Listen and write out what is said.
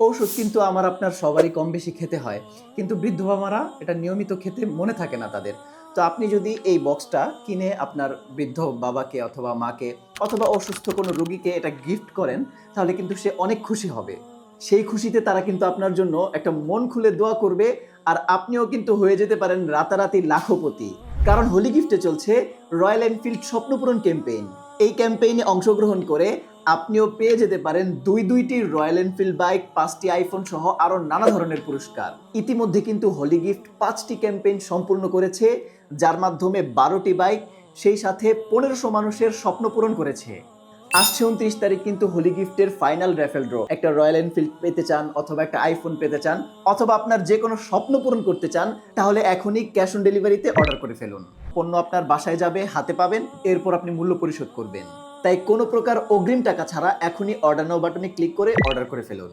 ঔষধ কিন্তু আমার আপনার সবারই কম বেশি খেতে হয়। কিন্তু বৃদ্ধ বাবারা এটা নিয়মিত খেতে মনে থাকে না তাদের। তো আপনি যদি এই বক্সটা কিনে আপনার বৃদ্ধ বাবাকে অথবা মাকে অথবা অসুস্থ কোনো রোগীকে এটা গিফট করেন, তাহলে কিন্তু সে অনেক খুশি হবে। সেই খুশিতে তারা কিন্তু আপনার জন্য একটা মন খুলে দোয়া করবে আর আপনিও কিন্তু হয়ে যেতে পারেন রাতারাতি লাখপতি কারণ হোলি গিফটে চলছে রয়্যাল এনফিল্ড স্বপ্নপূরণ ক্যাম্পেইন এই ক্যাম্পেইনে অংশগ্রহণ করে আপনিও পেয়ে যেতে পারেন দুই দুইটি রয়্যাল এনফিল্ড বাইক, পাঁচটি আইফোন সহ আরও নানা ধরনের পুরস্কার। ইতিমধ্যে কিন্তু হলি গিফট পাঁচটি ক্যাম্পেইন সম্পূর্ণ করেছে, যার মাধ্যমে বারোটি বাইক, সেই সাথে পনেরোশো মানুষের স্বপ্ন পূরণ করেছে। আসছে উনত্রিশ তারিখ কিন্তু হোলি গিফটের ফাইনাল র্যাফেল ড্র। একটা রয়্যাল এনফিল্ড পেতে চান অথবা একটা আইফোন পেতে চান, অথবা আপনার যে কোনো স্বপ্ন পূরণ করতে চান, তাহলে এখনই ক্যাশ অন ডেলিভারিতে অর্ডার করে ফেলুন। পণ্য আপনার বাসায় যাবে, হাতে পাবেন, এরপর আপনি মূল্য পরিশোধ করবেন। তাই কোনো প্রকার অগ্রিম টাকা ছাড়া এখনই অর্ডার নাও বাটনে ক্লিক করে অর্ডার করে ফেলুন।